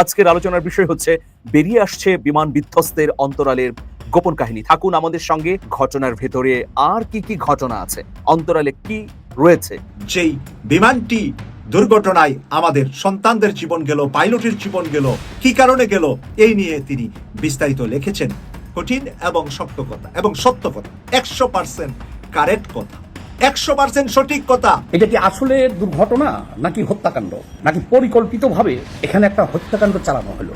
আজকের আলোচনার বিষয় হচ্ছে, বেরিয়ে আসছে বিমান বিধ্বস্তের অন্তরালের গোপন কাহিনী। থাকুন আমাদের সঙ্গে, ঘটনার ভেতরে আর কি কি ঘটনা আছে? অন্তরালে কি রয়েছে? যেই বিমানটি দুর্ঘটনায় আমাদের সন্তানদের জীবন গেল, পাইলটের জীবন গেল, কি কারণে গেল, এই নিয়ে তিনি বিস্তারিত লিখেছেন। কঠিন এবং শক্ত কথা, এবং সত্য কথা, একশো পার্সেন্ট কারেক্ট কথা। একশো পার্সেন্ট সঠিক কথা। এটা কি আসলে দুর্ঘটনা নাকি হত্যাকাণ্ড? নাকি পরিকল্পিতভাবে এখানে একটা হত্যাকাণ্ড চালানো হলো?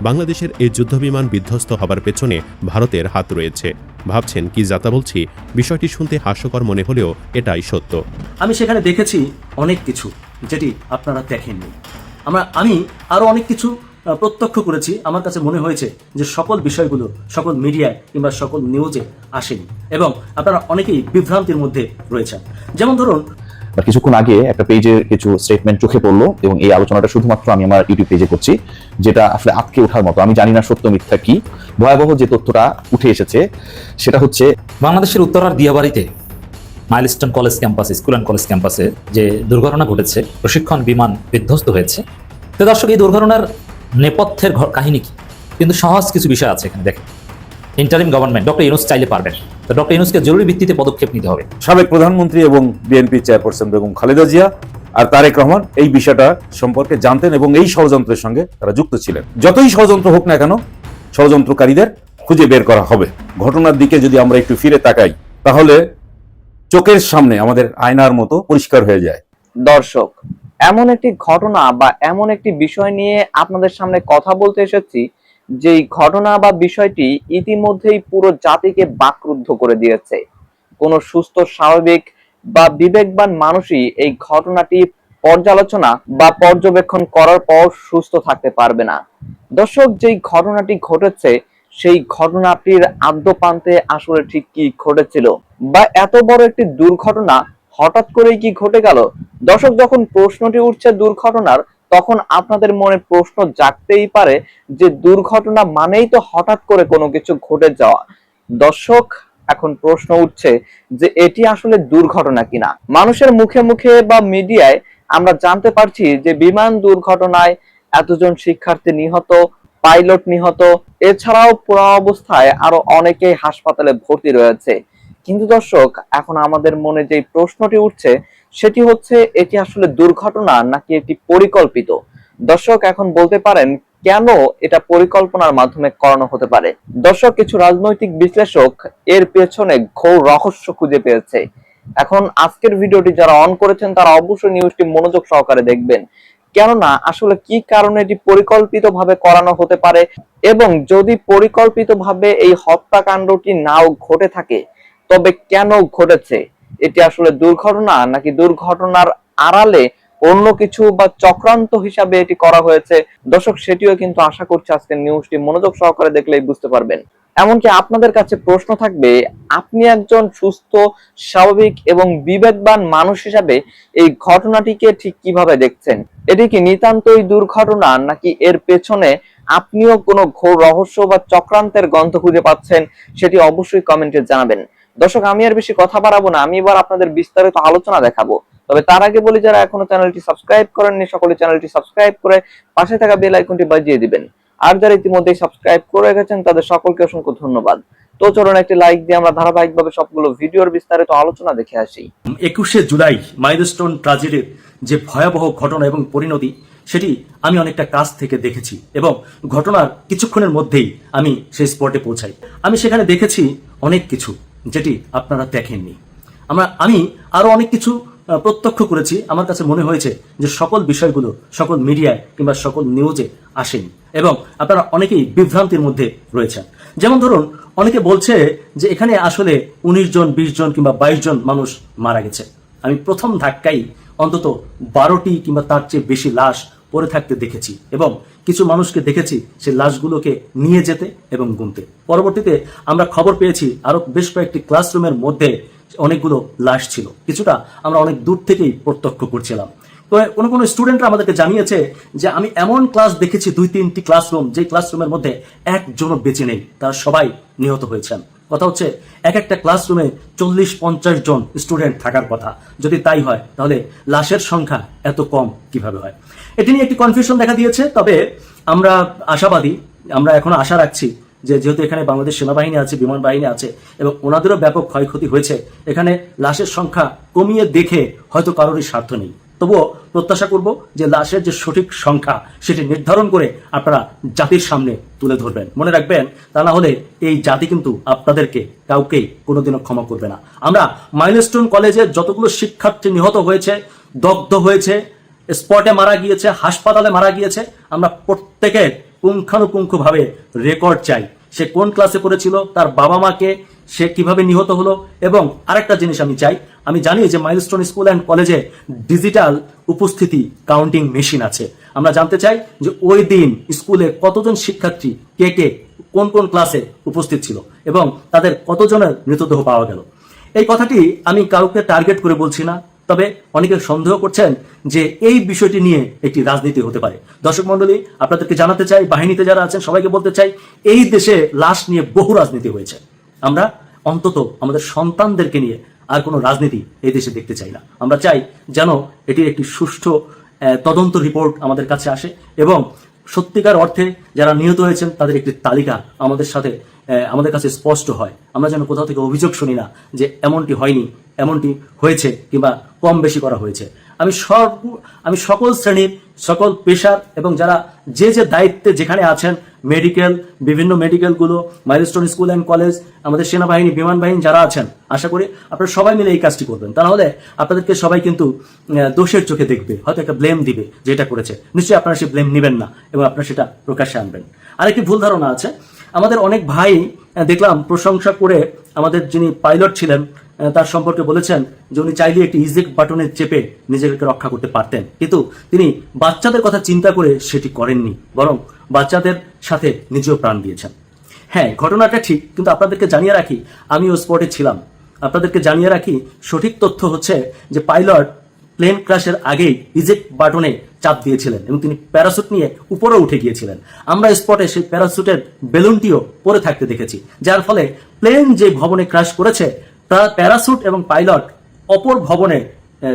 বাংলাদেশের এই যুদ্ধবিমান বিধ্বস্ত হবার পেছনে ভারতের হাত রয়েছে। ভাবছেন কি যাতা বলছি? বিষয়টি শুনতে হাস্যকর মনে হলেও এটাই সত্য। আমি সেখানে দেখেছি অনেক কিছু যেটি আপনারা দেখেননি। আমরা আমি আরও অনেক কিছু প্রত্যক্ষ করেছি। আমার কাছে মনে হয়েছে যে সকল বিষয়গুলো সকল মিডিয়ায় কিংবা সকল নিউজে আসেনি এবং আপনারা অনেকেই বিভ্রান্তির মধ্যে রয়েছেন। যেমন ধরুন কিছুক্ষণ আগে একটা পেজে কিছু স্টেটমেন্ট চোখে পড়ল এবং এই আলোচনাটা শুধুমাত্র আমি আমার ইউটিউব পেজে করছি যেটা আসলে আটকে ওঠার মতো। আমি জানি না সত্য মিথ্যা কি। ভয়াবহ যে তথ্যটা উঠে এসেছে সেটা হচ্ছে বাংলাদেশের উত্তরার দিয়াবাড়িতে মাইলস্টোন কলেজ ক্যাম্পাসে স্কুল অ্যান্ড কলেজ ক্যাম্পাসে যে দুর্ঘটনা ঘটেছে প্রশিক্ষণ বিমান বিধ্বস্ত হয়েছে। তো দর্শক এই দুর্ঘটনার নেপথ্যের কাহিনী কি? কিন্তু সহজ কিছু বিষয় আছে এখানে দেখেন। ইন্টারিম গভর্নমেন্ট ডক্টর ইউনুস চাইলে পারবেন। তো ডক্টর ইউনুসকে জরুরি ভিত্তিতে পদক্ষেপ নিতে হবে। সাবেক প্রধানমন্ত্রী এবং বিএনপি চেয়ারপারসন বেগম খালেদা জিয়া আর তারেক রহমান এই বিষয়টা সম্পর্কে জানতেন এবং এই ষড়যন্ত্রের সঙ্গে তারা যুক্ত ছিলেন। যতই ষড়যন্ত্র হোক না কেন ষড়যন্ত্রকারীদের খুঁজে বের করা হবে। ঘটনার দিকে যদি আমরা একটু ফিরে তাকাই তাহলে চোখের সামনে আমাদের আয়নার মতো পরিষ্কার হয়ে যায়। দর্শক এমন একটি ঘটনা বা এমন একটি বিষয় নিয়ে আপনাদের সামনে কথা বলতে এসেছি, যেই ঘটনা বা বিষয়টি ইতিমধ্যেই পুরো জাতিকে বাকরুদ্ধ করে দিয়েছে। কোনো সুস্থ, স্বাভাবিক বা বিবেকবান মানুষই এই ঘটনাটি পর্যালোচনা বা পর্যবেক্ষণ করার পর সুস্থ থাকতে পারবে না। দর্শক, যেই ঘটনাটি ঘটেছে, সেই ঘটনাটির আদ্যপান্তে আসলে ঠিক কি ঘটেছিল বা এত বড় একটি দুর্ঘটনা হঠাৎ করেই কি ঘটে গেল? দর্শক, যখন প্রশ্নটি উঠছে দুর্ঘটনার, তখন আপনাদের মনে প্রশ্ন জাগতেই পারে যে দুর্ঘটনা মানেই তো হঠাৎ করে কোনো কিছু ঘটে যাওয়া। দর্শক, এখন প্রশ্ন উঠছে যে এটি আসলে দুর্ঘটনা কিনা? মানুষের মুখে মুখে বা মিডিয়ায় আমরা জানতে পারছি যে বিমান দুর্ঘটনায় এতজন শিক্ষার্থী নিহত, পাইলট নিহত, এছাড়াও পুরো অবস্থায় আরও অনেকেই হাসপাতালে ভর্তি রয়েছে। কিন্তু দর্শক, এখন আমাদের মনে যে প্রশ্নটি উঠছে, সেটি হচ্ছে, এটি আসলে দুর্ঘটনা নাকি এটি পরিকল্পিত? দর্শক, এখন বলতে পারেন, কেন এটা পরিকল্পনার মাধ্যমে করানো হতে পারে? দর্শক, কিছু রাজনৈতিক বিশ্লেষক এর পেছনে ঘোর রহস্য খুঁজে পেয়েছে। এখন আজকের ভিডিওটি যারা অন করেছেন, তারা অবশ্যই নিউজটি মনোযোগ সহকারে দেখবেন। কেননা, আসলে কি কারণে এটি পরিকল্পিতভাবে করানো হতে পারে? এবং যদি পরিকল্পিতভাবে এই হত্যাকাণ্ডটি নাও ঘটে থাকে তবে কেন ঘটেছে? এটি আসলে দুর্ঘটনা নাকি দুর্ঘটনার আড়ালে অন্য কিছু বা চক্রান্ত হিসাবে এটি করা হয়েছে? দর্শক, সেটিও কিন্তু আশা করছি আজকের নিউজটি মনোযোগ সহকারে দেখলেই বুঝতে পারবেন। এমনকি আপনাদের কাছে প্রশ্ন থাকবে, আপনি একজন সুস্থ, স্বাভাবিক এবং বিবেকবান মানুষ হিসাবে এই ঘটনাটিকে ঠিক কীভাবে দেখছেন? এটি কি নিতান্তই দুর্ঘটনা নাকি এর পেছনে আপনিও কোনো ঘোর রহস্য বা চক্রান্তের গন্ধ খুঁজে পাচ্ছেন? সেটি অবশ্যই কমেন্টে জানাবেন। দর্শক, আমি আর বেশি কথা বাড়াবো না, আমি এবার আপনাদের বিস্তারিত আলোচনা দেখাবো। তবে তার আগে বলি, যারা এখনও চ্যানেলটি সাবস্ক্রাইব করেননি, সকলে চ্যানেলটি সাবস্ক্রাইব করে পাশে থাকা বেল আইকনটি বাজিয়ে দিবেন। আর যারা ইতিমধ্যেই সাবস্ক্রাইব করে রেখেছেন, তাদের সকলকে অসংখ্য ধন্যবাদ। তো চলুন, একটি লাইক দিয়ে আমরা ধারাবাহিকভাবে সবগুলো ভিডিওর বিস্তারিত আলোচনা দেখে আসি। একুশে জুলাই, মাইলস্টোন ট্রাজেডির যে ভয়াবহ ঘটনা এবং পরিণতি, সেটি আমি অনেকটা কাছ থেকে দেখেছি এবং ঘটনার কিছুক্ষণের মধ্যেই আমি সেই স্পটে পৌঁছাই। আমি সেখানে দেখেছি অনেক কিছু। যেটি আপনারা দেখেননি। আমরা, আমি আরও অনেক কিছু প্রত্যক্ষ করেছি। আমার কাছে মনে হয়েছে যে সকল বিষয়গুলো সকল মিডিয়ায় কিংবা সকল নিউজে আসেনি এবং আপনারা অনেকেই বিভ্রান্তির মধ্যে রয়েছেন। যেমন ধরুন, অনেকে বলছে যে এখানে আসলে উনিশ জন, বিশ জন কিংবা বাইশ জন মানুষ মারা গেছে। আমি প্রথম ধাক্কাই অন্তত বারোটি কিংবা তার চেয়ে বেশি লাশ পড়ে থাকতে দেখেছি এবং কিছু মানুষকে দেখেছি সেই লাশগুলোকে নিয়ে যেতে এবং গুনতে। পরবর্তীতে আমরা খবর পেয়েছি আরও বেশ কয়েকটি ক্লাসরুমের মধ্যে অনেকগুলো লাশ ছিল। কিছুটা আমরা অনেক দূর থেকেই প্রত্যক্ষ করছিলাম। কোনো কোনো স্টুডেন্টরা আমাদেরকে জানিয়েছে যে আমি এমন ক্লাস দেখেছি, দুই, তিনটি ক্লাসরুম, যে ক্লাসরুমের মধ্যে একজনও বেঁচে নেই, তারা সবাই নিহত হয়েছেন। কথা হচ্ছে, এক একটা ক্লাসরুমে চল্লিশ, পঞ্চাশ জন স্টুডেন্ট থাকার কথা। যদি তাই হয়, তাহলে লাশের সংখ্যা এত কম কীভাবে হয়? এটি নিয়ে একটি কনফিউশন দেখা দিয়েছে, তবে আমরা আশাবাদী, আমরা এখনও আশা রাখছি যে যেহেতু এখানে বাংলাদেশ সেনাবাহিনী আছে, বিমান বাহিনী আছে, এবং ওনাদেরও ব্যাপক ক্ষয়ক্ষতি হয়েছে, এখানে লাশের সংখ্যা কমিয়ে দেখে হয়তো কারোরই স্বার্থ নেই। তবুও প্রত্যাশা করব যে লাশের যে সঠিক সংখ্যা, সেটি নির্ধারণ করে আপনারা জাতির সামনে তুলে ধরবেন। মনে রাখবেন, তা না হলে এই জাতি কিন্তু আপনাদেরকে কাউকেই কোনোদিনও ক্ষমা করবে না। আমরা মাইলস্টোন কলেজের যতগুলো শিক্ষার্থী নিহত হয়েছে, দগ্ধ হয়েছে স্পটে মারা গিয়েছে, হাসপাতালে মারা গিয়েছে। আমরা প্রত্যেকের পুঙ্খানুপুঙ্খভাবে রেকর্ড চাই সে কোন ক্লাসে পড়েছিল, তার বাবা মাকে সে কীভাবে নিহত হলো এবং আরেকটা জিনিস আমি চাই, আমি জানি যে মাইলস্টোন স্কুল অ্যান্ড কলেজে ডিজিটাল উপস্থিতি কাউন্টিং মেশিন আছে। আমরা জানতে চাই যে ওই দিন স্কুলে কতজন শিক্ষার্থী কে কে কোন কোন ক্লাসে উপস্থিত ছিল এবং তাদের কতজনের মৃতদেহ পাওয়া গেল। এই কথাটি আমি কাউকে টার্গেট করে বলছি না তবে অনেকে সন্দেহ করছেন যে এই বিষয়টি নিয়ে একটি রাজনীতি হতে পারে। দর্শক মন্ডলী আপনাদেরকে জানাতে চাই, বাহিনীতে যারা আছেন, সবাইকে বলতে চাই, এই দেশে লাশ নিয়ে বহু রাজনীতি হয়েছে। আমরা অন্তত আমাদের সন্তানদেরকে নিয়ে আর কোনো রাজনীতি এই দেশে দেখতে চাই না। আমরা চাই যেন এটির একটি সুষ্ঠু তদন্ত রিপোর্ট আমাদের কাছে আসে এবং সত্যিকার অর্থে যারা নিহত হয়েছেন, তাদের একটি তালিকা আমাদের সাথে আমাদের কাছে স্পষ্ট হয়। আমরা যেন কোথাও থেকে অভিযোগ শুনি না যে এমনটি হয়নি, এমনটি হয়েছে কিংবা কম বেশি করা হয়েছে। আমি সব, আমি সকল শ্রেণির, সকল পেশার এবং যারা যে যে দায়িত্বে যেখানে আছেন মেডিকেল বিভিন্ন মেডিকেলগুলো মাইলস্টোন স্কুল অ্যান্ড কলেজ আমাদের সেনাবাহিনী, বিমান বাহিনী যারা আছেন, আশা করি আপনারা সবাই মিলে এই কাজটি করবেন। তা নাহলে আপনাদেরকে সবাই কিন্তু দোষের চোখে দেখবে, হয়তো একটা ব্লেম দিবে যেটা করেছে। নিশ্চয়ই আপনারা সেই ব্লেম নেবেন না এবং আপনারা সেটা প্রকাশ্যে আনবেন। আরেকটি ভুল ধারণা আছে। আমাদের অনেক ভাই দেখলাম প্রশংসা করে আমাদের যিনি পাইলট ছিলেন তার সম্পর্কে বলেছেন যে উনি চাইলে একটি ইজেক্ট বাটনে চেপে নিজেকে রক্ষা করতে পারতেন। কিন্তু তিনি বাচ্চাদের কথা চিন্তা করে সেটি করেননি, বরং বাচ্চাদের সাথে নিজেও প্রাণ দিয়েছেন। হ্যাঁ ঘটনাটা ঠিক, কিন্তু আপনাদেরকে জানিয়ে রাখি আমি ও স্পটে ছিলাম। আপনাদেরকে জানিয়ে রাখি, সঠিক তথ্য হচ্ছে যে পাইলট প্লেন ক্রাশের আগেই ইজেক্ট বাটনে চাপ দিয়েছিলেন এবং তিনি প্যারাসুট নিয়ে উপরে উঠে গিয়েছিলেন। আমরা স্পটে সেই প্যারাসুটের বেলুনটিও পরে থাকতে দেখেছি, যার ফলে প্লেন যে ভবনে ক্রাশ করেছে তার প্যারাসুট এবং পাইলট অপর ভবনে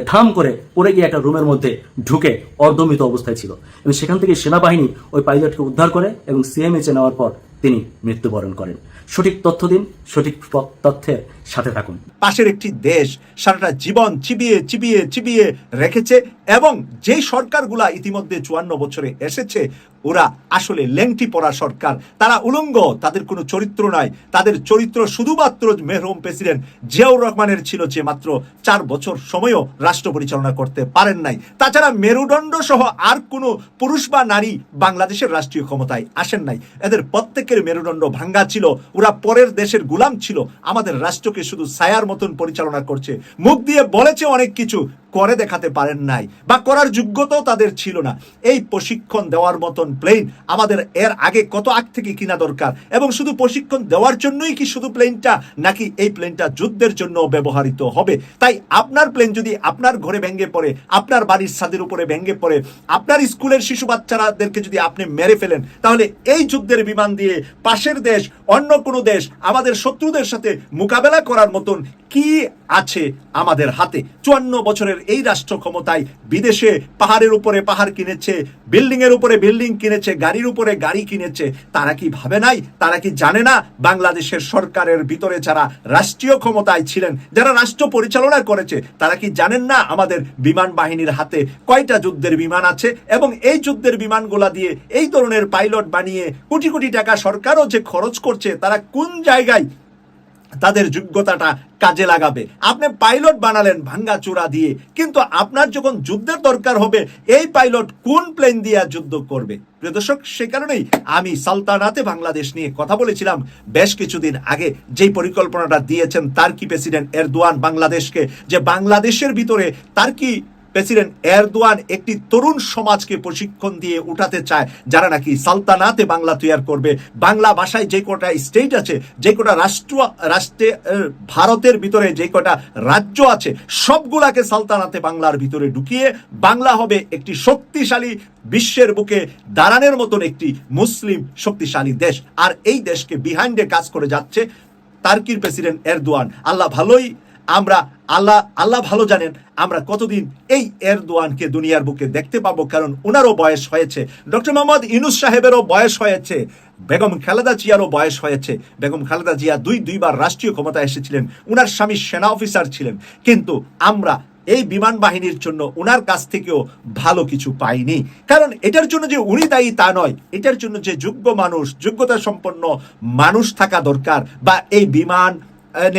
ধাম করে পড়ে গিয়ে একটা রুমের মধ্যে ঢুকে অর্ধমিত অবস্থায় ছিল। এবং সেখান থেকে সেনাবাহিনী ওই পাইলটকে উদ্ধার করে এবং সিএমএচে নেওয়ার পর তিনি মৃত্যুবরণ করেন। সঠিক তথ্য দিন, সঠিক তথ্যের সাথে থাকুন। পাশের একটি দেশ সারাটা জীবন চিবিয়ে চিবিয়ে চিবিয়ে রেখেছে এবং যেই সরকারগুলা ইতিমধ্যে চুয়ান্ন বছরে এসেছে ওরা আসলে লেংটি পড়া সরকার। তারা উলঙ্গ, তাদের কোনো চরিত্র নাই। তাদের চরিত্র শুধুমাত্র মেহরুম প্রেসিডেন্ট জিয়াউর রহমানের ছিল যে মাত্র চার বছর সময়ও রাষ্ট্র পরিচালনা করতে পারেন নাই। তাছাড়া মেরুদণ্ড সহ আর কোনো পুরুষ বা নারী বাংলাদেশের রাষ্ট্রীয় ক্ষমতায় আসেন নাই। এদের প্রত্যেকের মেরুদণ্ড ভাঙ্গা ছিল, ওরা পরের দেশের গুলাম ছিল। আমাদের রাষ্ট্রকে শুধু ছায়ার মতন পরিচালনা করছে। মুখ দিয়ে বলেছে অনেক কিছু করে দেখাতে পারেন নাই বা করার যোগ্যতাও তাদের ছিল না। এই প্রশিক্ষণ দেওয়ার মতন প্লেন আমাদের এর আগে কত আগ থেকে কিনা দরকার? এবং শুধু প্রশিক্ষণ দেওয়ার জন্যই কি শুধু প্লেনটা নাকি এই প্লেনটা যুদ্ধের জন্য ব্যবহৃত হবে? তাই আপনার প্লেন যদি আপনার ঘরে ভেঙে পড়ে, আপনার বাড়ির ছাদের উপরে ভেঙে পড়ে, আপনার স্কুলের শিশু বাচ্চারাদেরকে যদি আপনি মেরে ফেলেন, তাহলে এই যুদ্ধের বিমান দিয়ে পাশের দেশ, অন্য কোনো দেশ, আমাদের শত্রুদের সাথে মোকাবেলা করার মতন কি আছে আমাদের হাতে? চুয়ান্ন বছরের এই রাষ্ট্র ক্ষমতায় বিদেশে পাহাড়ের উপরে পাহাড় কিনেছে বিল্ডিং এর উপরে বিল্ডিং কিনেছে, গাড়ির উপরে গাড়ি কিনেছে, তারা কি ভাবে নাই? তারা কি জানে না? বাংলাদেশের সরকারের ভিতরে যারা রাষ্ট্রীয় ক্ষমতায় ছিলেন, যারা রাষ্ট্র পরিচালনা করেছে, তারা কি জানেন না আমাদের বিমান বাহিনীর হাতে কয়টা যুদ্ধের বিমান আছে? এবং এই যুদ্ধের বিমানগুলা দিয়ে এই ধরনের পাইলট বানিয়ে কোটি কোটি টাকা সরকারও যে খরচ করছে, তারা কোন জায়গায় তাদের যোগ্যতাটা কাজে লাগাবে। আপনি পাইলট বানালেন ভাঙ্গা চূড়া দিয়ে, কিন্তু আপনার যখন যুদ্ধের দরকার হবে, এই পাইলট কোন প্লেন দিয়ে যুদ্ধ করবে? প্রিয় দর্শক, সে কারণেই আমি সালতানাতে বাংলাদেশ নিয়ে কথা বলেছিলাম। বেশ কিছুদিন আগে যেই পরিকল্পনাটা দিয়েছেন তার্কি প্রেসিডেন্ট এরদোয়ান বাংলাদেশকে, যে বাংলাদেশের ভিতরে তার্কি প্রেসিডেন্ট এরদোয়ান একটি তরুণ সমাজকে প্রশিক্ষণ দিয়ে উঠাতে চায়, যারা নাকি সালতানাতে বাংলা তৈরি করবে। বাংলা ভাষায় যে কটা স্টেট আছে, যে কটা রাষ্ট্র, রাষ্ট্রে ভারতের ভিতরে যে কটা রাজ্য আছে, সবগুলাকে সালতানাতে বাংলার ভিতরে ঢুকিয়ে বাংলা হবে একটি শক্তিশালী বিশ্বের বুকে দাঁড়ানোর মতন একটি মুসলিম শক্তিশালী দেশ। আর এই দেশকে বিহাইন্ডে কাজ করে যাচ্ছে তার্কির প্রেসিডেন্ট এরদোয়ান। আল্লাহ ভালোই আমরা আল্লাহ আল্লাহ ভালো জানেন, আমরা কতদিন এই এরদোয়ানকে দুনিয়ার বুকে দেখতে পাবো, কারণ ওনারও বয়স হয়েছে। ডক্টর মোহাম্মদ ইনুস সাহেবেরও বয়স হয়েছে, বেগম খালেদা জিয়ারও বয়স হয়েছে। বেগম খালেদা জিয়া দুই, দুইবার রাষ্ট্রীয় ক্ষমতায় এসেছিলেন, উনার স্বামী সেনা অফিসার ছিলেন। কিন্তু আমরা এই বিমান বাহিনীর জন্য ওনার কাছ থেকেও ভালো কিছু পাইনি। কারণ এটার জন্য যে উনি দায়ী তা নয়, এটার জন্য যে যোগ্য মানুষ যোগ্যতা সম্পন্ন মানুষ থাকা দরকার, বা এই বিমান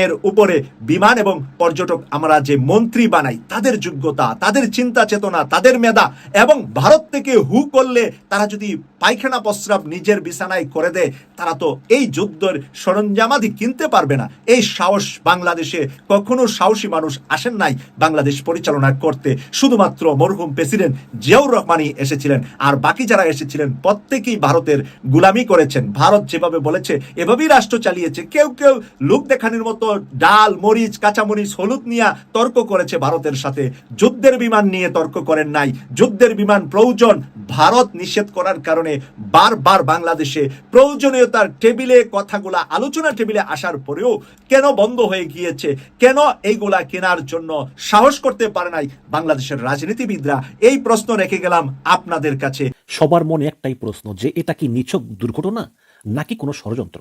এর উপরে বিমান এবং পর্যটক আমরা যে মন্ত্রী বানাই, তাদের যোগ্যতা, তাদের চিন্তা চেতনা, তাদের মেধা এবং ভারত থেকে হু করলে তারা যদি পায়খানা প্রস্রাব নিজের বিছানায় করে দেয়, তারা তো এই যুদ্ধের সরঞ্জামাদি কিনতে পারবে না। এই সাহস বাংলাদেশে কখনো সাহসী মানুষ আসেন নাই বাংলাদেশ পরিচালনা করতে। শুধুমাত্র মরহুম প্রেসিডেন্ট জিয়াউর রহমানই এসেছিলেন, আর বাকি যারা এসেছিলেন, প্রত্যেকেই ভারতের গুলামি করেছেন। ভারত যেভাবে বলেছে, এভাবেই রাষ্ট্র চালিয়েছে। কেউ কেউ লোক দেখানোর মতো ডাল, মরিচ, কাঁচামরিচ, হলুদ নিয়ে তর্ক করেছে ভারতের সাথে। যুদ্ধের বিমান নিয়ে তর্ক করেন নাই। যুদ্ধের বিমান প্রয়োজন ভারত নিষেধ করার কারণে বারবার বাংলাদেশে। প্রয়োজনীয়তার টেবিলে কথাগুলা, আলোচনা টেবিলে আসার পরেও কেন বন্ধ হয়ে গিয়েছে? কেন এইগুলা কেনার জন্য সাহস করতে পারে নাই বাংলাদেশের রাজনীতিবিদরা? এই প্রশ্ন রেখে গেলাম আপনাদের কাছে। সবার মনে একটাই প্রশ্ন, যে এটা কি নিছক দুর্ঘটনা নাকি কোনো ষড়যন্ত্র?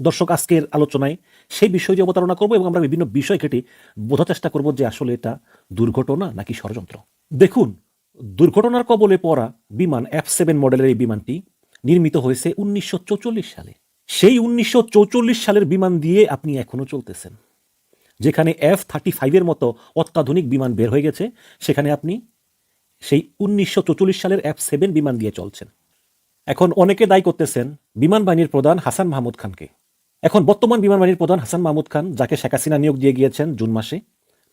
দর্শক, আজকের আলোচনায় সেই বিষয় যে অবতারণা করব এবং আমরা বিভিন্ন বিষয় কেটে বোঝার চেষ্টা করব যে আসলে এটা দুর্ঘটনা নাকি ষড়যন্ত্র। দেখুন, দুর্ঘটনার কবলে পড়া বিমান এফ সেভেন মডেলের এই বিমানটি নির্মিত হয়েছে উনিশশো সালে। সেই উনিশশো সালের বিমান দিয়ে আপনি এখনও চলতেছেন। যেখানে এফ থার্টি ফাইভের মতো অত্যাধুনিক বিমান বের হয়ে গেছে, সেখানে আপনি সেই উনিশশো সালের এফ সেভেন বিমান দিয়ে চলছেন। এখন অনেকে দায়ী করতেছেন বিমান বাহিনীর প্রধান হাসান মাহমুদ খানকে। এখন বর্তমান বিমান বাহিনীর প্রধান হাসান মাহমুদ খান, যাকে শেখ হাসিনা নিয়োগ দিয়ে গিয়েছেন জুন মাসে,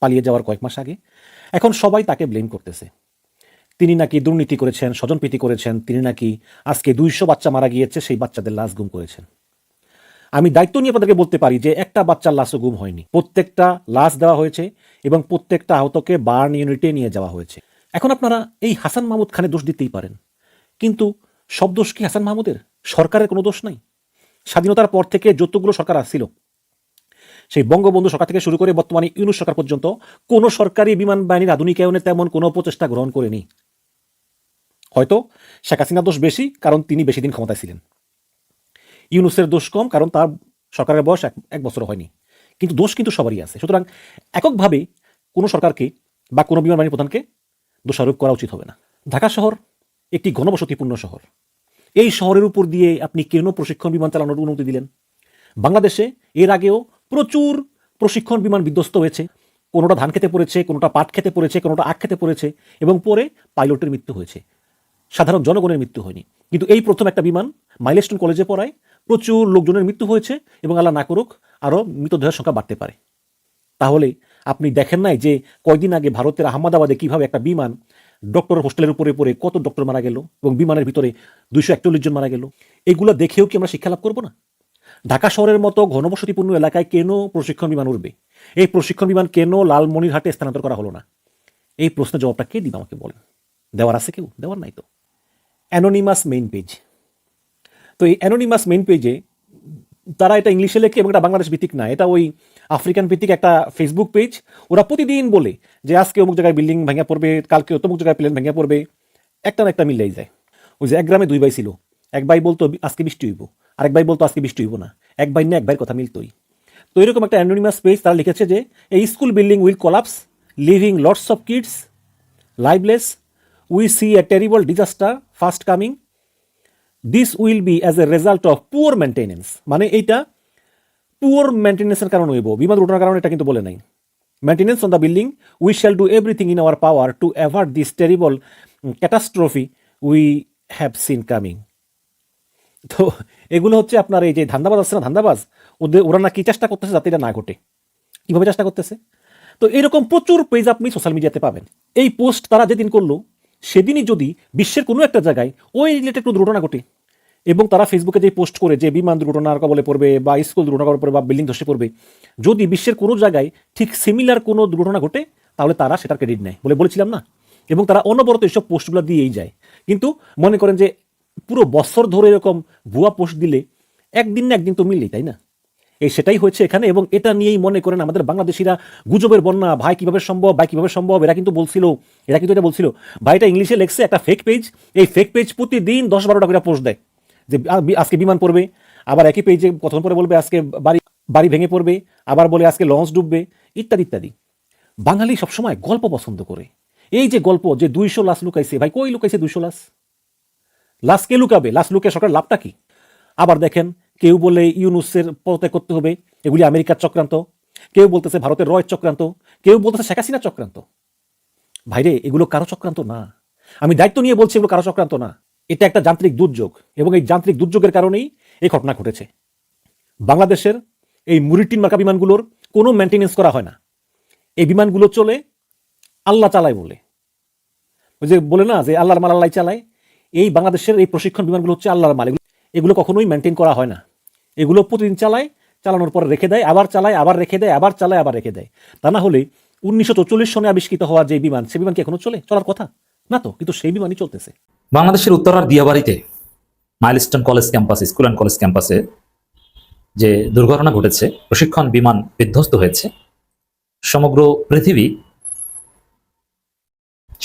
পালিয়ে যাওয়ার কয়েক মাস আগে, এখন সবাই তাকে ব্লেম করতেছে। তিনি নাকি দুর্নীতি করেছেন, স্বজনপ্রীতি করেছেন, তিনি নাকি আজকে দুইশো বাচ্চা মারা গিয়েছে, সেই বাচ্চাদের লাশ গুম করেছেন। আমি দায়িত্ব নিয়ে আপনাদেরকে বলতে পারি যে একটা বাচ্চার লাশও গুম হয়নি। প্রত্যেকটা লাশ দেওয়া হয়েছে এবং প্রত্যেকটা আহতকে বার্ন ইউনিটে নিয়ে যাওয়া হয়েছে। এখন আপনারা এই হাসান মাহমুদ খানে দোষ দিতেই পারেন। কিন্তু সব দোষ কি হাসান মাহমুদের? সরকারের কোনো দোষ নাই। স্বাধীনতার পর থেকে যতগুলো সরকার আসছিল, সেই বঙ্গবন্ধু সরকার থেকে শুরু করে বর্তমানে ইউনুস সরকার পর্যন্ত কোনো সরকারি বিমান বাহিনীর আধুনিকায়নে তেমন কোনো প্রচেষ্টা গ্রহণ করেনি। হয়তো শেখ হাসিনার দোষ বেশি, কারণ তিনি বেশি দিন ক্ষমতায় ছিলেন। ইউনুসের দোষ কম, কারণ তার সরকারের বয়স এক এক বছর হয়নি। কিন্তু দোষ কিন্তু সবারই আছে। সুতরাং এককভাবে কোনো সরকারকে বা কোনো বিমান বাহিনীর প্রধানকে দোষারোপ করা উচিত হবে না। ঢাকা শহর একটি ঘনবসতিপূর্ণ শহর। এই শহরের উপর দিয়ে আপনি কেন প্রশিক্ষণ বিমান চালানোর অনুমতি দিলেন? বাংলাদেশে এর আগেও প্রচুর প্রশিক্ষণ বিমান বিধ্বস্ত হয়েছে। কোনোটা ধান খেতে পড়েছে, কোনোটা পাট খেতে পড়েছে, কোনোটা আখ খেতে পড়েছে এবং পরে পাইলটের মৃত্যু হয়েছে। সাধারণ জনগণের মৃত্যু হয়নি। কিন্তু এই প্রথম একটা বিমান মাইলস্টোন কলেজে পড়ায় প্রচুর লোকজনের মৃত্যু হয়েছে এবং আল্লাহ না করুক আরও মৃতদেহের সংখ্যা বাড়তে পারে। তাহলে আপনি দেখেন নাই যে কয়দিন আগে ভারতের আহমেদাবাদে কীভাবে একটা বিমান ডক্টর হোস্টেলের উপরে পড়ে কত ডক্টর মারা গেল এবং বিমানের ভিতরে দুইশো একচল্লিশ জন মারা গেল, এগুলো দেখেও কি আমরা শিক্ষা লাভ করব না? ঢাকা শহরের মতো ঘনবসতিপূর্ণ এলাকায় কেন প্রশিক্ষণ বিমান উঠবে এই প্রশিক্ষণ বিমান কেন লালমনিরহাটে স্থানান্তর করা হলো না? এই প্রশ্নের জবাবটা কে দিবে আমাকে বলেন? দেওয়ার আছে কেউ? দেওয়ার নাই তো। অ্যানোনিমাস মেইন পেজ তো এই অ্যানোনিমাস মেইন পেজে তারা এটা ইংলিশে লেখে এবং এটা বাংলাদেশ ভিত্তিক না, এটা ওই আফ্রিকান ভিত্তিক একটা ফেসবুক পেজ ওরা প্রতিদিন বলে যে, আজকে অমুক জায়গায় বিল্ডিং ভেঙে পড়বে, কালকে অমুক জায়গায় প্লেন ভেঙে পড়বে। একটা না একটা মিললেই যায়। ওই যে এক গ্রামে দুই ভাই ছিল। এক ভাই বলতো, আজকে বৃষ্টি হইব। আরেক ভাই বলতো, আজকে বৃষ্টি হইব না। এক ভাই না এক ভাইয়ের কথা মিলতোই। তো এরকম একটা অ্যানোনিমাস পেজ তারা লিখেছে যে, এই school building will collapse living lots of kids lifeless we see a terrible disaster fast coming this will be as a result of poor maintenance মানে এইটা পুয়ার মেনটেনেন্সের কারণে হইব। বিমান দুর্ঘটনার কারণে এটা কিন্তু বলে নাই। Maintenance on the building we shall do everything in our power to avert this terrible catastrophe we have seen coming তো এগুলো হচ্ছে আপনার এই যে ধান্দাবাজ আছে না, ধান্দাবাজ? ওদের, ওরা নাকি চেষ্টা করতেছে যাতে এটা না ঘটে। কীভাবে চেষ্টা করতেছে? তো এরকম প্রচুর পেজ আপনি সোশ্যাল মিডিয়াতে পাবেন। এই পোস্ট তারা যেদিন করল, সেদিনই যদি বিশ্বের কোনো একটা জায়গায় ওই রিলেটেড কোনো দুর্ঘটনা ঘটে এবং তারা ফেসবুকে যে পোস্ট করে যে বিমান দুর্ঘটনার কবলে পড়বে বা স্কুল দুর্ঘটনা পড়বে বা বিল্ডিং ধসে পড়বে, যদি বিশ্বের কোনো জায়গায় ঠিক সিমিলার কোনো দুর্ঘটনা ঘটে, তাহলে তারা সেটার ক্রেডিট নেয় বলে বলেছিলাম না? এবং তারা অনবরত এইসব পোস্টগুলো দিয়েই যায়। কিন্তু মনে করেন যে পুরো বছর ধরে এরকম ভুয়া পোস্ট দিলে একদিন না একদিন তো মিললেই, তাই না? এই সেটাই হয়েছে এখানে এবং এটা নিয়েই মনে করেন আমাদের বাংলাদেশিরা গুজবের বন্যা, ভাই কীভাবে সম্ভব, ভাই কীভাবে সম্ভব, এরা কিন্তু বলছিল, এরা কিন্তু এটা বলছিল। ভাইটা ইংলিশে লেখছে একটা ফেক পেজ এই ফেক পেজ প্রতিদিন দশ বারোটা করে পোস্ট দেয়। যে আজকে বিমান পড়বে, আবার একই পেজে প্রথম পরে বলবে আজকে বাড়ি বাড়ি ভেঙে পড়বে, আবার বলে আজকে লঞ্চ ডুববে, ইত্যাদি ইত্যাদি। বাঙালি সবসময় গল্প পছন্দ করে। এই যে গল্প যে দুইশো লাশ লুকাইছে, ভাই কই লুকাইছে দুইশো লাশ? লাশ কে লুকাবে? লাশ লুকে সরকার লাভটা কি? আবার দেখেন, কেউ বলে ইউনুসের পদত্যাগ করতে হবে, এগুলি আমেরিকার চক্রান্ত। কেউ বলতেছে ভারতের রয় চক্রান্ত। কেউ বলতেছে শেখ হাসিনার চক্রান্ত। ভাইরে, এগুলো কারও চক্রান্ত না। আমি দায়িত্ব নিয়ে বলছি, এগুলো কারও চক্রান্ত না। এটা একটা যান্ত্রিক দুর্যোগ এবং এই যান্ত্রিক দুর্যোগের কারণেই এই ঘটনা ঘটেছে। বাংলাদেশের এই মুরিটিন মার্কা বিমানগুলোর কোনো মেনটেনেন্স করা হয় না। এই বিমানগুলো চলে আল্লাহ চালায় বলে। ওই যে বলে না যে আল্লাহর মাল আল্লাহ চালায়। এই বাংলাদেশের এই প্রশিক্ষণ বিমানগুলো হচ্ছে আল্লাহর মাল। এগুলো- কখনোই মেনটেন করা হয় না। এগুলো প্রতিদিন চালায়, চালানোর পর রেখে দেয়, আবার চালায়, আবার রেখে দেয়, আবার চালায়, আবার রেখে দেয়। তা না হলে উনিশশো চল্লিশ সনে আবিষ্কৃত হওয়া যে বিমান, সে বিমান কি এখনও চলে? চলার কথা? না তো, কিন্তু সেই বিমানই চলতেছে। বাংলাদেশের উত্তরার দিয়াবাড়িতে Milestone college campus school and college ক্যাম্পাসে যে দুর্ঘটনা ঘটেছে, প্রশিক্ষণ বিমান বিধ্বস্ত হয়েছে, সমগ্র পৃথিবী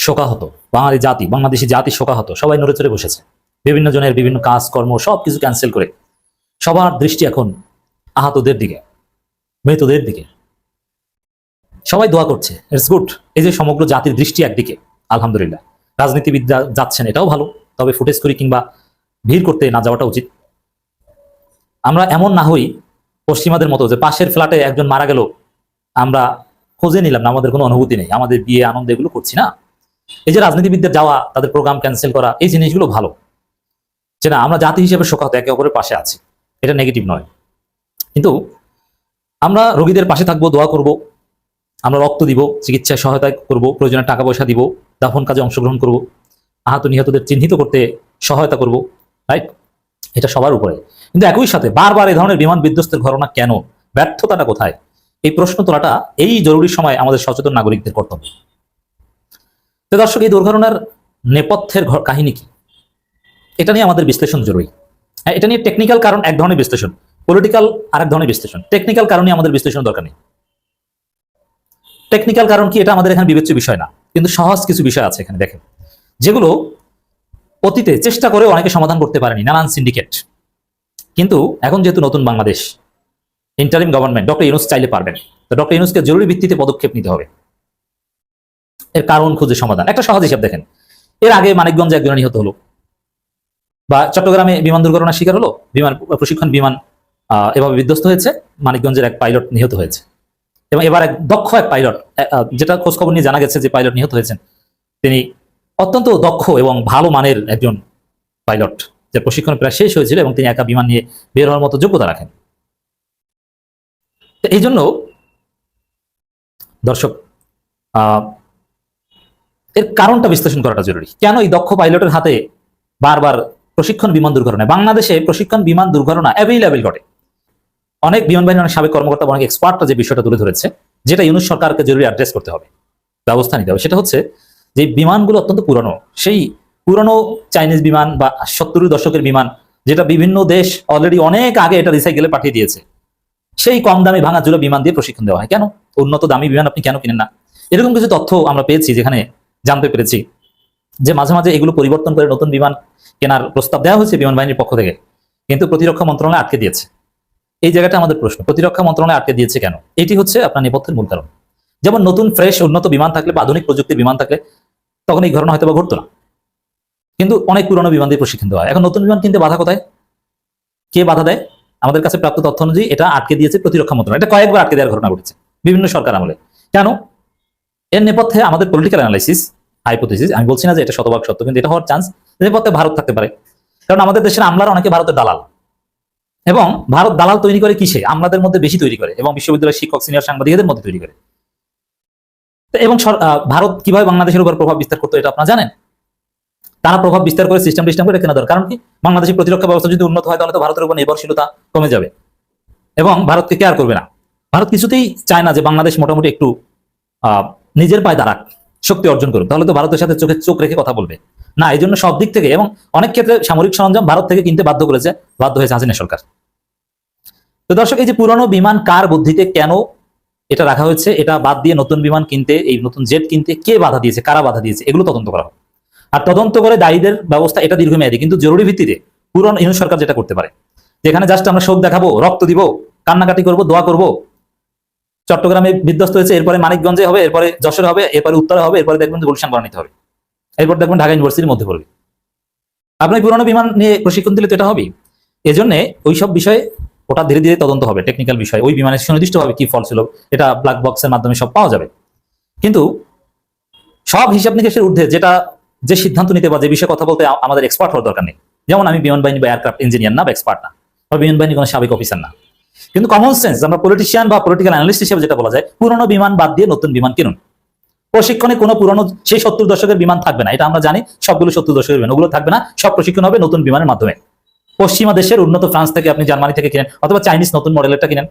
শোকাহত। বাঙালি জাতি, বাংলাদেশি জাতি শোকাহত, সবাই নড়ে চড়ে বসেছে। বিভিন্ন জনের বিভিন্ন কাজ কর্ম সব কিছু ক্যান্সেল করে। সবার দৃষ্টি এখন আহতদের দিকে, মৃতদের দিকে। সবাই দোয়া করছে ইটস গুড এই যে সমগ্র জাতির দৃষ্টি একদিকে, আলহামদুলিল্লাহ। রাজনীতিবিদরা যাচ্ছেন, এটাও ভালো। তবে ফুটেজ করি কিংবা ভিড় করতে না যাওয়াটা উচিত। আমরা এমন না হই পশ্চিমাদের মতো যে পাশের ফ্ল্যাটে একজন মারা গেল, আমরা খোঁজে নিলাম না, আমাদের কোনো অনুভূতি নেই। আমাদের বিয়ে, আনন্দ এগুলো করছি না। এই যে রাজনীতিবিদদের যাওয়া, তাদের প্রোগ্রাম ক্যান্সেল করা, এই জিনিসগুলো ভালো। যে না, আমরা জাতি হিসেবে শোকাহত, একে অপরের পাশে আছি। এটা নেগেটিভ নয়। কিন্তু আমরা রোগীদের পাশে থাকব, দোয়া করব, আমরা রক্ত দিব, চিকিৎসায় সহায়তা করব, প্রয়োজনে টাকা পয়সা দিব দাফন কাজে অংশগ্রহণ করব আহত নিহতদের চিহ্নিত করতে সহায়তা করব রাইট এটা সবার উপরে। কিন্তু একই সাথে বারবার এই ধরনের বিমান বিধ্বস্তের ঘটনা কেন? ব্যর্থতাটা কোথায়? এই প্রশ্ন তোলাটা এই জরুরি সময় আমাদের সচেতন নাগরিকদের কর্তব্য। তো দর্শক এই দুর্ঘটনার নেপথ্যের কাহিনী কি? এটা নিয়ে আমাদের বিশ্লেষণ জরুরি। হ্যাঁ, এটা নিয়ে টেকনিক্যাল কারণ এক ধরনের বিশ্লেষণ পলিটিক্যাল আরেক ধরনের বিশ্লেষণ। টেকনিক্যাল কারণে আমাদের বিশ্লেষণ দরকার নেই। টেকনিক্যাল কারণ কি? এটা আমাদের এখানে বিবেচ্য বিষয় না। কিন্তু সহজ কিছু বিষয় আছে এখানে, দেখেন। যেগুলো অতীতে চেষ্টা করে অনেকে সমাধান করতে পারেনি, নানান সিন্ডিকেট কিন্তু এখন যেহেতু নতুন Bangladesh interim government doctor Yunus চাইলে পারবেন। তো ডক্টর ইউনুসকে জরুরি ভিত্তিতে পদক্ষেপ নিতে হবে। এর কারণ খুঁজে সমাধান। একটা সহজ হিসাব দেখেন। এর আগে মানিকগঞ্জে একজন নিহত হলো। বা চট্টগ্রামে বিমান দুর্ঘটনার শিকার হলো। বিমান, প্রশিক্ষণ বিমান এভাবে বিধ্বস্ত হয়েছে। মানিকগঞ্জের এক পাইলট নিহত হয়েছে। এবং এবার এক দক্ষ এক পাইলট যেটা খোঁজ খবর নিয়ে জানা গেছে যে পাইলট নিহত হয়েছেন, তিনি অত্যন্ত দক্ষ এবং ভালো মানের একজন পাইলট, যে প্রশিক্ষণ প্রায় শেষ হয়েছিল এবং তিনি একা বিমান নিয়ে বের হওয়ার মতো যোগ্যতা রাখেন। এই জন্য দর্শক এর কারণটা বিশ্লেষণ করাটা জরুরি। কেন এই দক্ষ পাইলটের হাতে বারবার প্রশিক্ষণ বিমান দুর্ঘটনা বাংলাদেশে প্রশিক্ষণ বিমান দুর্ঘটনা অ্যাভেলেবেল ঘটে। অনেক বিমান বাহিনীর অনেক সাবেক কর্মকর্তা অনেক এক্সপার্টরা যে বিষয়টা তুলে ধরেছে, যেটা ইউনুস সরকারকে জরুরি অ্যাড্রেস করতে হবে, ব্যবস্থা নিতে হবে। সেটা হচ্ছে যে বিমানগুলো অত্যন্ত পুরনো, সেই পুরনো চাইনিজ বিমান বা সত্তর দশকের বিমান, যেটা বিভিন্ন দেশ অলরেডি অনেক আগে এটা রিসাইকেলে পাঠিয়ে দিয়েছে, সেই কম দামি ভাঙা চুলো বিমান দিয়ে প্রশিক্ষণ দেওয়া হয়। কেন? উন্নত দামি বিমান আপনি কেন কিনেন না? এরকম কিছু তথ্য আমরা পেয়েছি, যেখানে জানতে পেরেছি যে মাঝে মাঝে এগুলো পরিবর্তন করে নতুন বিমান কেনার প্রস্তাব দেওয়া হয়েছে বিমান বাহিনীর পক্ষ থেকে, কিন্তু প্রতিরক্ষা মন্ত্রণালয় আটকে দিয়েছে। এই জায়গাটা আমাদের প্রশ্ন, প্রতিরক্ষা মন্ত্রণালয় আটকে দিয়েছে কেন? এটি হচ্ছে আপনার নেপথ্যের মূল কারণ। যেমন নতুন ফ্রেশ উন্নত বিমান থাকলে বা আধুনিক প্রযুক্তির বিমান থাকলে তখন এই ঘটনা হয়তো বা ঘটতো না। কিন্তু অনেক পুরনো বিমান দিয়ে প্রশিক্ষণ দেওয়া হয়। এখন নতুন বিমান কিনতে বাধা কোথায়? কে বাধা দেয়? আমাদের কাছে প্রাপ্ত তথ্য অনুযায়ী এটা আটকে দিয়েছে প্রতিরক্ষা মন্ত্রণালয়। এটা কয়েকবার আটকে দেওয়ার ঘটনা ঘটেছে, বিভিন্ন সরকার আমলে। কেন? এর নেপথ্যে আমাদের পলিটিক্যাল অ্যানালাইসিস হাইপোথিসিস আমি বলছি না যে এটা শতভাগ সত্য, কিন্তু এটা হওয়ার চান্স নেপথ্যে ভারত থাকতে পারে। কারণ আমাদের দেশের আমলার অনেকে ভারতের দালাল। এবং ভারত দালাল তৈরি করে কিসে? আমলাদের মধ্যে বেশি তৈরি করে এবং বিশ্ববিদ্যালয়ের শিক্ষক সিনিয়র সাংবাদিকদের মধ্যে তৈরি করে। এবং ভারত কীভাবে বাংলাদেশের উপর প্রভাব বিস্তার করতো এটা আপনারা জানেন? তারা প্রভাব বিস্তার করে সিস্টেম টিস্টেম করে কেনা দরকার। কারণ কি? বাংলাদেশের প্রতিরক্ষা ব্যবস্থা যদি উন্নত হয়, তাহলে তো ভারতের উপর নির্ভরশীলতা কমে যাবে। এবং ভারতকে কেয়ার করবে না। ভারত কিছুতেই চায় না যে বাংলাদেশ মোটামুটি একটু নিজের পায়ে দাঁড়াক, শক্তি অর্জন করুক। তাহলে তো ভারতের সাথে চোখে, চোখ রেখে কথা বলবে। না এই জন্য সব দিক থেকে এবং অনেক ক্ষেত্রে সামরিক সরঞ্জাম ভারত থেকে কিনতে বাধ্য করেছে, বাধ্য হয়েছে হাসিনা সরকার। তো দর্শক, এই যে পুরনো বিমান কার বুদ্ধিতে কেন এটা রাখা হয়েছে? এটা বাদ দিয়ে নতুন বিমান কিনতে, এই নতুন জেট কিনতে কে বাধা দিয়েছে? কারা বাধা দিয়েছে? এগুলো তদন্ত করা আর তদন্ত করে দায়ীদের ব্যবস্থা এটা দীর্ঘমেয়াদী, কিন্তু জরুরি ভিত্তিতে পুরনো ইউনিট সরকার যেটা করতে পারে। যেখানে জাস্ট আমরা শোক দেখাবো, রক্ত দিব, কান্নাকাটি করব, দোয়া করব। চট্টগ্রামে বিধ্বস্ত হয়েছে, এরপরে মানিকগঞ্জে হবে, এরপরে যশোরে হবে, এরপরে উত্তরে হবে, এরপরে দেখবেন গুলশান বানানিতে হবে। এরপর দেখবেন ঢাকা ইউনিভার্সিটির মধ্যে পড়বে। আপনি পুরনো বিমান নিয়ে প্রশিক্ষণ দিলে তো এটা হবেই। এজন্য ওইসব বিষয়ে ওটা ধীরে ধীরে তদন্ত হবে টেকনিক্যাল বিষয়। ওই বিমানের সুনির্দিষ্টভাবে কি ফল ছিল, এটা ব্ল্যাক বক্সের মাধ্যমে সব পাওয়া যাবে। কিন্তু সব হিসাব নিকেশের ঊর্ধ্বে যেটা, যে সিদ্ধান্ত নিতে বা যে বিষয়ে কথা বলতে আমাদের এক্সপার্ট হওয়ার দরকার নেই। যেমন আমি বিমান বাহিনী বা এয়ারক্রাফট ইঞ্জিনিয়ার না, বা এক্সপার্ট না, বা বিমান বাহিনী কোনো সাবেক অফিসার না। কিন্তু কমন সেন্স আমরা পলিটিশিয়ান বা পলিটিক্যাল অ্যানালিস্ট হিসেবে যেটা বলা যায়, পুরনো বিমান বাদ দিয়ে নতুন বিমান কিনুন। প্রশিক্ষণে কোনো পুরনো, সেই সত্তর দশকের বিমান থাকবে না, এটা আমরা জানি, সবগুলো সত্তর দশকের বিমান, ওগুলো থাকবে না, সব প্রশিক্ষণ হবে নতুন বিমানের মাধ্যমে। পশ্চিমা দেশের উন্নত ফ্রান্স থেকে আপনি জার্মানি থেকে কিনেন, অথবা চাইনিজ নতুন মডেলেরটা কিনেন।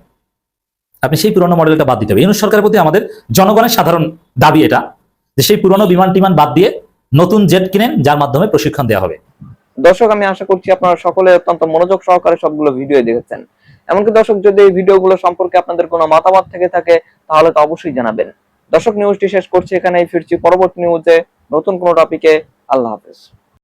আপনি সেই পুরনো মডেলটা বাদ দিতে হবে। ইউনুস সরকারের প্রতি আমাদের জনগণের সাধারণ দাবি এটা, যে সেই পুরনো বিমান টিমান বাদ দিয়ে নতুন জেট কিনেন, যার মাধ্যমে প্রশিক্ষণ দেওয়া হবে। দর্শক, আমি আশা করছি আপনারা সকলে অত্যন্ত মনোযোগ সহকারে সবগুলো ভিডিও দেখেছেন। এমনকি দর্শক, যদি এই ভিডিওগুলো সম্পর্কে আপনাদের কোনো মতামত থেকে থাকে, তাহলে তো অবশ্যই জানাবেন। দর্শক নিউজটি শেষ করছি এখানেই। ফিরছি পরবর্তী নিউজে নতুন কোনো টপিকে আল্লাহ হাফেজ।